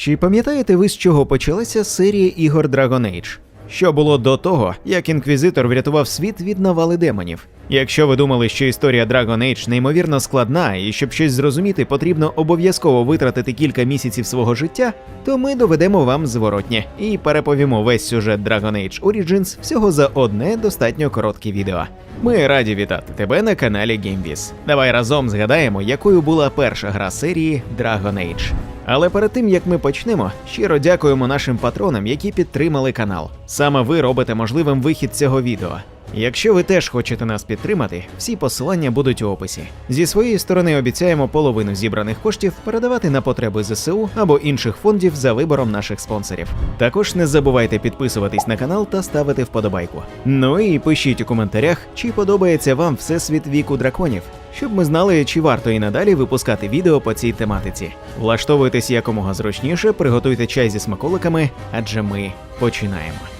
Чи пам'ятаєте ви, з чого почалася серія ігор Dragon Age? Що було до того, як інквізитор врятував світ від навали демонів? Якщо ви думали, що історія Dragon Age неймовірно складна, і щоб щось зрозуміти, потрібно обов'язково витратити кілька місяців свого життя, то ми доведемо вам зворотнє і переповімо весь сюжет Dragon Age Origins всього за одне достатньо коротке відео. Ми раді вітати тебе на каналі GameViz. Давай разом згадаємо, якою була перша гра серії Dragon Age. Але перед тим як ми почнемо, щиро дякуємо нашим патронам, які підтримали канал. Саме ви робите можливим вихід цього відео. Якщо ви теж хочете нас підтримати, всі посилання будуть у описі. Зі своєї сторони обіцяємо половину зібраних коштів передавати на потреби ЗСУ або інших фондів за вибором наших спонсорів. Також не забувайте підписуватись на канал та ставити вподобайку. Ну і пишіть у коментарях, чи подобається вам всесвіт віку драконів, щоб ми знали, чи варто і надалі випускати відео по цій тематиці. Влаштовуйтесь якомога зручніше, приготуйте чай зі смаколиками, адже ми починаємо.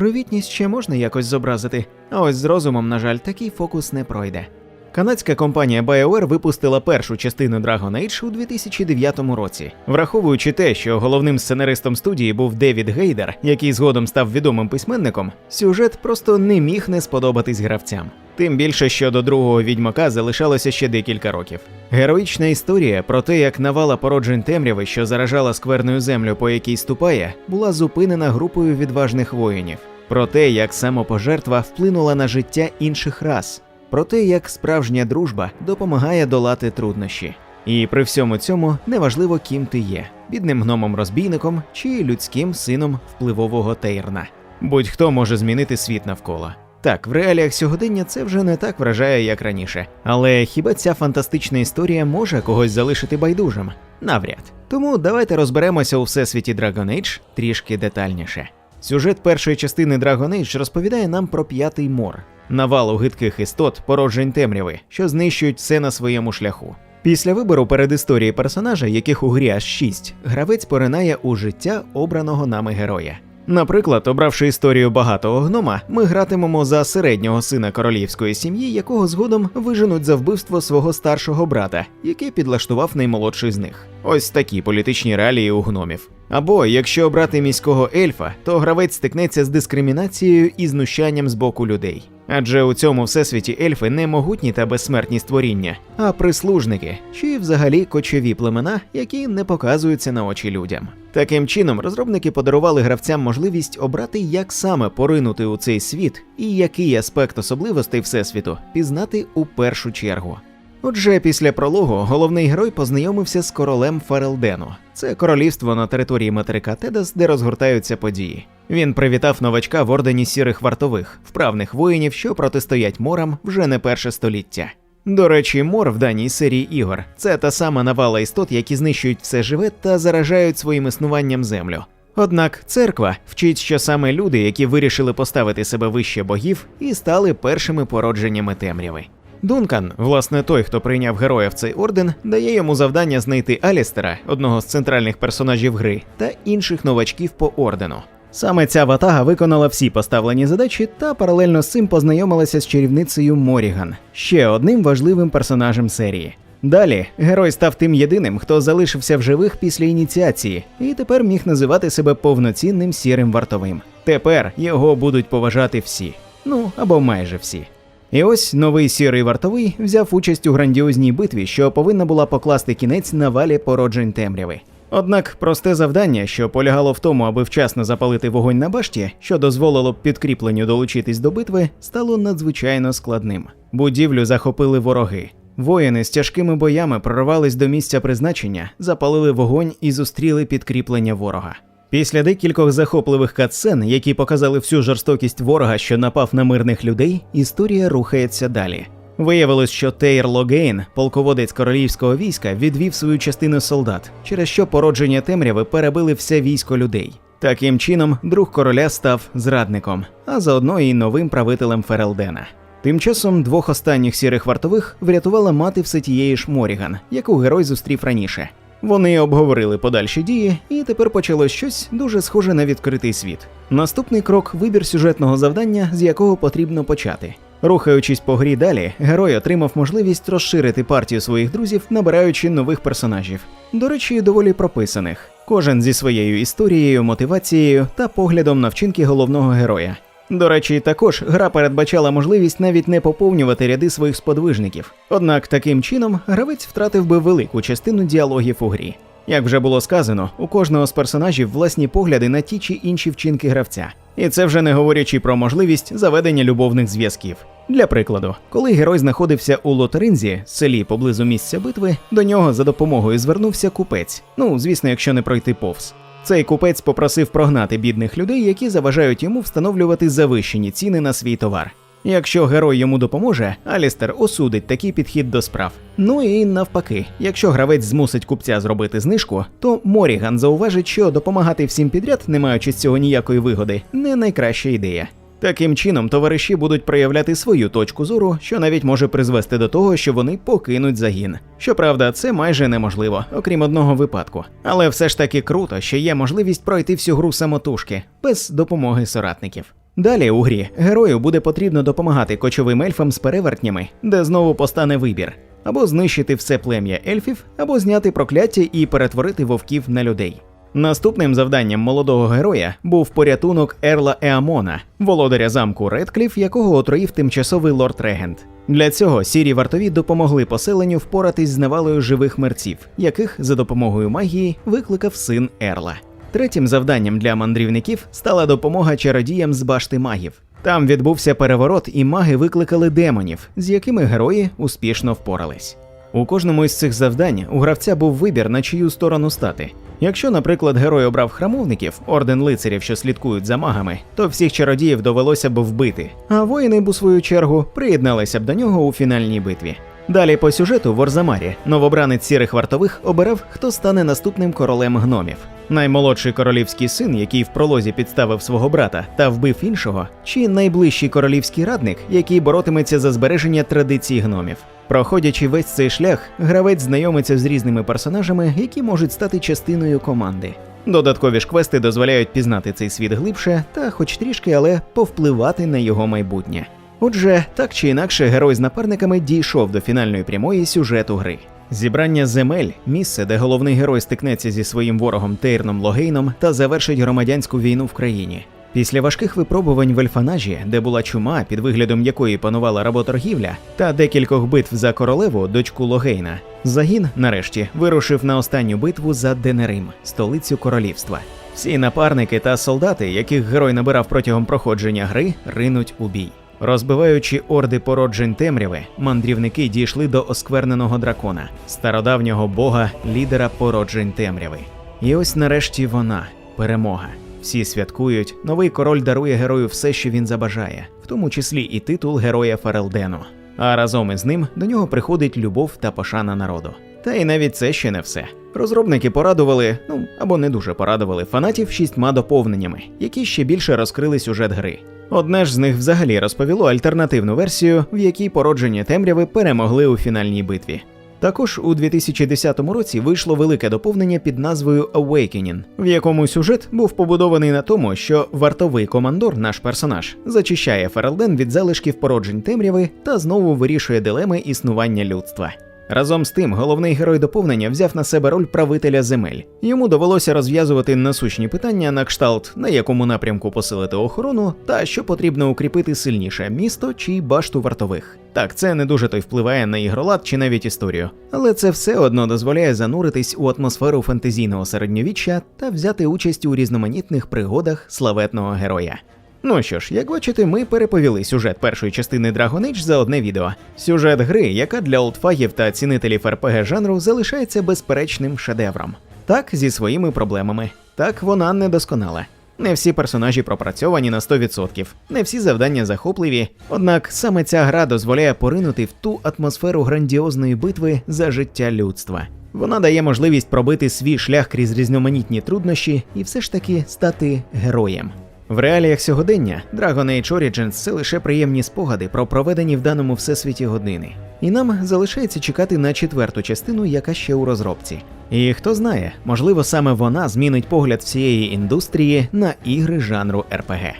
Привітність ще можна якось зобразити, а ось з розумом, на жаль, такий фокус не пройде. Канадська компанія BioWare випустила першу частину Dragon Age у 2009 році, враховуючи те, що головним сценаристом студії був Девід Гейдер, який згодом став відомим письменником, сюжет просто не міг не сподобатись гравцям. Тим більше, що до другого відьмака залишалося ще декілька років. Героїчна історія про те, як навала породжень темряви, що заражала скверною землю, по якій ступає, була зупинена групою відважних воїнів. Про те, як самопожертва вплинула на життя інших рас, про те, як справжня дружба допомагає долати труднощі. І при всьому цьому неважливо, ким ти є бідним гномом-розбійником чи людським сином впливового Тейрна. Будь-хто може змінити світ навколо. Так, в реаліях сьогодення це вже не так вражає, як раніше. Але хіба ця фантастична історія може когось залишити байдужим? Навряд. Тому давайте розберемося у всесвіті Dragon Age трішки детальніше. Сюжет першої частини Dragon Age розповідає нам про п'ятий мор, навалу гидких істот, породжень темряви, що знищують все на своєму шляху. Після вибору перед історії персонажа, яких у грі аж шість, гравець поринає у життя обраного нами героя. Наприклад, обравши історію багатого гнома, ми гратимемо за середнього сина королівської сім'ї, якого згодом виженуть за вбивство свого старшого брата, який підлаштував наймолодший з них. Ось такі політичні реалії у гномів. Або якщо обрати міського ельфа, то гравець стикнеться з дискримінацією і знущанням з боку людей. Адже у цьому всесвіті ельфи не могутні та безсмертні створіння, а прислужники, чи взагалі кочові племена, які не показуються на очі людям. Таким чином, розробники подарували гравцям можливість обрати, як саме поринути у цей світ і який аспект особливостей всесвіту пізнати у першу чергу. Отже, після прологу головний герой познайомився з королем Фарелдену. Це королівство на території материка Тедас, де розгортаються події. Він привітав новачка в ордені сірих вартових, вправних воїнів, що протистоять морам вже не перше століття. До речі, мор в даній серії ігор це та сама навала істот, які знищують все живе та заражають своїм існуванням землю. Однак церква вчить, що саме люди, які вирішили поставити себе вище богів, і стали першими породженнями темряви. Дункан, власне, той, хто прийняв героя в цей орден, дає йому завдання знайти Алістера, одного з центральних персонажів гри, та інших новачків по ордену. Саме ця ватага виконала всі поставлені задачі та паралельно з цим познайомилася з чарівницею Моріган, ще одним важливим персонажем серії. Далі герой став тим єдиним, хто залишився в живих після ініціації, і тепер міг називати себе повноцінним сірим вартовим. Тепер його будуть поважати всі, ну або майже всі. І ось новий сірий вартовий взяв участь у грандіозній битві, що повинна була покласти кінець навалі породжень темряви. Однак просте завдання, що полягало в тому, аби вчасно запалити вогонь на башті, що дозволило б підкріпленню долучитись до битви, стало надзвичайно складним. Будівлю захопили вороги. Воїни з тяжкими боями прорвались до місця призначення, запалили вогонь і зустріли підкріплення ворога. Після декількох захопливих катсцен, які показали всю жорстокість ворога, що напав на мирних людей, історія рухається далі. Виявилось, що Тейр Логейн, полководець королівського війська, відвів свою частину солдат, через що породження темряви перебили все військо людей. Таким чином, друг короля став зрадником, а заодно і новим правителем Ферелдена. Тим часом двох останніх сірих вартових врятувала мати все тієї ж Моріган, яку герой зустрів раніше. Вони обговорили подальші дії, і тепер почалось щось дуже схоже на відкритий світ. Наступний крок вибір сюжетного завдання, з якого потрібно почати. Рухаючись по грі далі, герой отримав можливість розширити партію своїх друзів, набираючи нових персонажів. До речі, доволі прописаних. Кожен зі своєю історією, мотивацією та поглядом на вчинки головного героя. До речі, також гра передбачала можливість навіть не поповнювати ряди своїх сподвижників. Однак таким чином гравець втратив би велику частину діалогів у грі. Як вже було сказано, у кожного з персонажів власні погляди на ті чи інші вчинки гравця. І це вже не говорячи про можливість заведення любовних зв'язків. Для прикладу, коли герой знаходився у Лотеринзі, селі поблизу місця битви, до нього за допомогою звернувся купець. Ну, звісно, якщо не пройти повз. Цей купець попросив прогнати бідних людей, які заважають йому встановлювати завищені ціни на свій товар. Якщо герой йому допоможе, Алістер осудить такий підхід до справ. Ну і навпаки, якщо гравець змусить купця зробити знижку, то Моріган зауважить, що допомагати всім підряд, не маючи з цього ніякої вигоди, не найкраща ідея. Таким чином, товариші будуть проявляти свою точку зору, що навіть може призвести до того, що вони покинуть загін. Щоправда, це майже неможливо, окрім одного випадку. Але все ж таки круто, що є можливість пройти всю гру самотужки, без допомоги соратників. Далі у грі герою буде потрібно допомагати кочовим ельфам з перевертнями, де знову постане вибір. Або знищити все плем'я ельфів, або зняти прокляття і перетворити вовків на людей. Наступним завданням молодого героя був порятунок Ерла Еамона, володаря замку Редкліф, якого отруїв тимчасовий лорд-регент. Для цього сірі вартові допомогли поселенню впоратись з навалою живих мерців, яких за допомогою магії викликав син Ерла. Третім завданням для мандрівників стала допомога чародіям з башти магів. Там відбувся переворот, і маги викликали демонів, з якими герої успішно впорались. У кожному із цих завдань у гравця був вибір, на чию сторону стати. Якщо, наприклад, герой обрав храмовників, орден лицарів, що слідкують за магами, то всіх чародіїв довелося б вбити, а воїни б у свою чергу приєдналися б до нього у фінальній битві. Далі по сюжету в Орзамарі новобранець сірих вартових обирав, хто стане наступним королем гномів. Наймолодший королівський син, який в пролозі підставив свого брата та вбив іншого, чи найближчий королівський радник, який боротиметься за збереження традицій гномів. Проходячи весь цей шлях, гравець знайомиться з різними персонажами, які можуть стати частиною команди. Додаткові ж квести дозволяють пізнати цей світ глибше та, хоч трішки, але повпливати на його майбутнє. Отже, так чи інакше, герой з напарниками дійшов до фінальної прямої сюжету гри. Зібрання земель місце, де головний герой стикнеться зі своїм ворогом Тейрном Логейном та завершить громадянську війну в країні. Після важких випробувань в Ельфанажі, де була чума, під виглядом якої панувала работоргівля, та декількох битв за королеву, дочку Логейна, загін, нарешті, вирушив на останню битву за Денерим, столицю королівства. Всі напарники та солдати, яких герой набирав протягом проходження гри, ринуть у бій. Розбиваючи орди породжень темряви, мандрівники дійшли до оскверненого дракона, стародавнього бога, лідера породжень темряви. І ось нарешті вона перемога. Всі святкують, новий король дарує герою все, що він забажає, в тому числі і титул героя Фарелдену. А разом із ним до нього приходить любов та пошана народу. Та й навіть це ще не все. Розробники порадували, ну або не дуже порадували фанатів шістьма доповненнями, які ще більше розкрили сюжет гри. Одне ж з них взагалі розповіло альтернативну версію, в якій породження темряви перемогли у фінальній битві. Також у 2010 році вийшло велике доповнення під назвою Awakening, в якому сюжет був побудований на тому, що вартовий командор, наш персонаж, зачищає Ферелден від залишків породжень темряви та знову вирішує дилеми існування людства. Разом з тим, головний герой доповнення взяв на себе роль правителя земель. Йому довелося розв'язувати насущні питання на кшталт, на якому напрямку посилити охорону, та що потрібно укріпити сильніше місто чи башту вартових. Так, це не дуже той впливає на ігролад чи навіть історію, але це все одно дозволяє зануритись у атмосферу фантазійного середньовіччя та взяти участь у різноманітних пригодах славетного героя. Ну що ж, як бачите, ми переповіли сюжет першої частини Dragon Age за одне відео. Сюжет гри, яка для олдфагів та цінителів РПГ жанру залишається безперечним шедевром. Так, зі своїми проблемами. Так, вона недосконала. Не всі персонажі пропрацьовані на 100%, не всі завдання захопливі. Однак саме ця гра дозволяє поринути в ту атмосферу грандіозної битви за життя людства. Вона дає можливість пробити свій шлях крізь різноманітні труднощі і все ж таки стати героєм. В реаліях сьогодення Dragon Age Origins – це лише приємні спогади про проведені в даному всесвіті години. І нам залишається чекати на четверту частину, яка ще у розробці. І хто знає, можливо, саме вона змінить погляд всієї індустрії на ігри жанру RPG.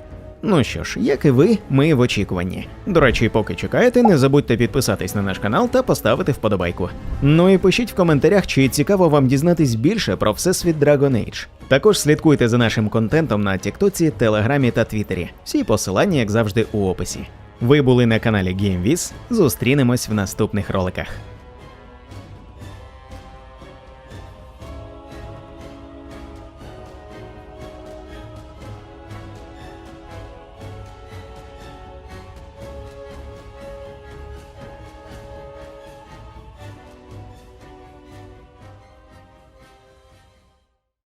Ну що ж, як і ви, ми в очікуванні. До речі, поки чекаєте, не забудьте підписатись на наш канал та поставити вподобайку. Ну і пишіть в коментарях, чи цікаво вам дізнатись більше про всесвіт Dragon Age. Також слідкуйте за нашим контентом на Тіктоці, Телеграмі та Твіттері. Всі посилання, як завжди, у описі. Ви були на каналі GameViz. Зустрінемось в наступних роликах.